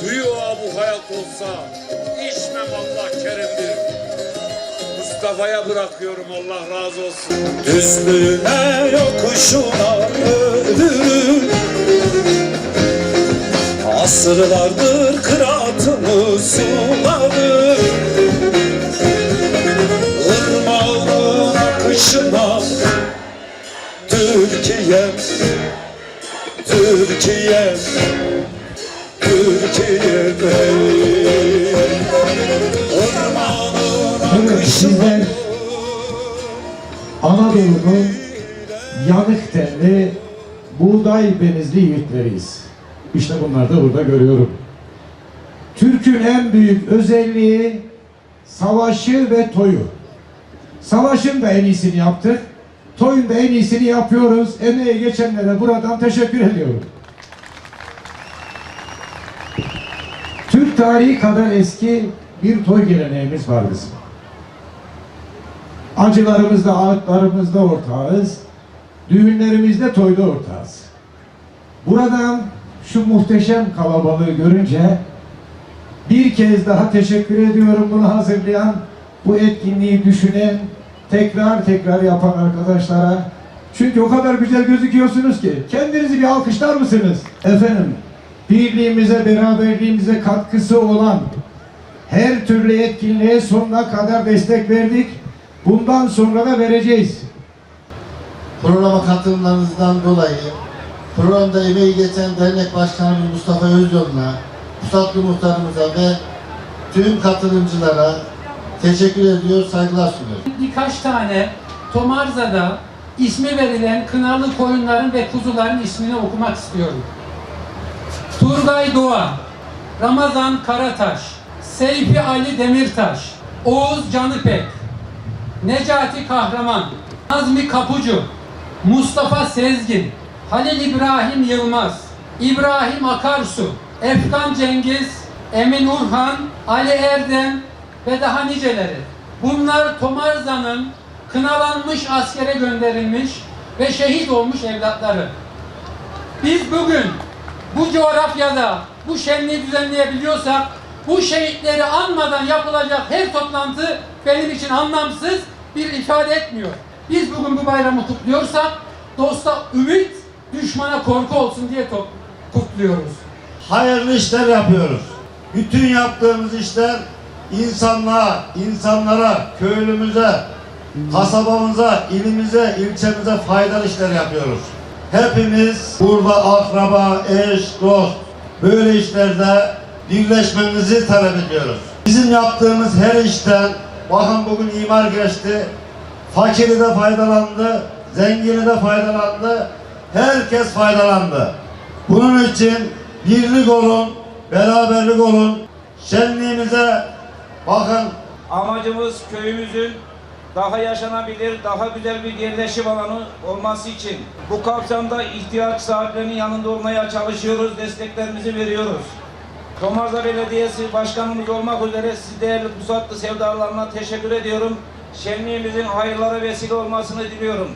Suyu bu hayat olsa içmem Allah kerimdir. Mustafa'ya bırakıyorum Allah razı olsun. Düzlüğüne yokuşuna ölürüm. Asırlardır kıraatımı suları. Irmağın akışına Türkiye, Türkiye. Irmağın Evet, sizler Anadolu'nun yanık tenli buğday benizli yiğitleriyiz. İşte bunları da burada görüyorum. Türk'ün en büyük özelliği savaşı ve toyu. Savaşın da en iyisini yaptık. Toyun da en iyisini yapıyoruz. Emeğe geçenlere buradan teşekkür ediyorum. Türk tarihi kadar eski bir toy geleneğimiz var bizim. Acılarımızda, ağıtlarımızda ortağız. Düğünlerimizde, toyda ortağız. Buradan şu muhteşem kalabalığı görünce bir kez daha teşekkür ediyorum bunu hazırlayan, bu etkinliği düşünen, tekrar tekrar yapan arkadaşlara. Çünkü o kadar güzel gözüküyorsunuz ki. Kendinizi bir alkışlar mısınız? Efendim, birliğimize, beraberliğimize katkısı olan her türlü etkinliğe sonuna kadar destek verdik. Bundan sonra da vereceğiz. Programa katılımlarınızdan dolayı programda emeği geçen dernek başkanımız Mustafa Özyol'una, Pusatlı muhtarımıza ve tüm katılımcılara teşekkür ediyor, saygılar sunuyorum. birkaç tane Tomarza'da ismi verilen kınalı koyunların ve kuzuların ismini okumak istiyorum. Turgay Doğan, Ramazan Karataş, Seyfi Ali Demirtaş, Oğuz Canıpek, Necati Kahraman, Nazmi Kapucu, Mustafa Sezgin, Halil İbrahim Yılmaz, İbrahim Akarsu, Efkan Cengiz, Emin Urhan, Ali Erdem ve daha niceleri. Bunlar Tomarza'nın kınalanmış askere gönderilmiş ve şehit olmuş evlatları. Biz bugün bu coğrafyada bu şenliği düzenleyebiliyorsak bu şehitleri anmadan yapılacak her toplantı benim için anlamsız bir ifade etmiyor. Biz bugün bu bayramı kutluyorsak dosta ümit, düşmana korku olsun diye kutluyoruz. hayırlı işler yapıyoruz. Bütün yaptığımız işler insanlığa, insanlara, köylümüze, kasabamıza, ilimize, ilçemize faydalı işler yapıyoruz. Hepimiz burada akraba, eş, dost böyle işlerde birleşmemizi talep ediyoruz. Bizim yaptığımız her işten bakın bugün imar geçti. Fakiri de faydalandı, zengini de faydalandı. Herkes faydalandı. Bunun için birlik olun, beraberlik olun. Şenliğimize bakın Amacımız köyümüzün daha yaşanabilir, daha güzel bir yerleşim alanı olması için bu kapsamda ihtiyaç sahiplerinin yanında olmaya çalışıyoruz, desteklerimizi veriyoruz. Tomarza Belediyesi Başkanımız olmak üzere siz değerli pusatlı sevdalarına teşekkür ediyorum. Şenliğimizin hayırlara vesile olmasını diliyorum.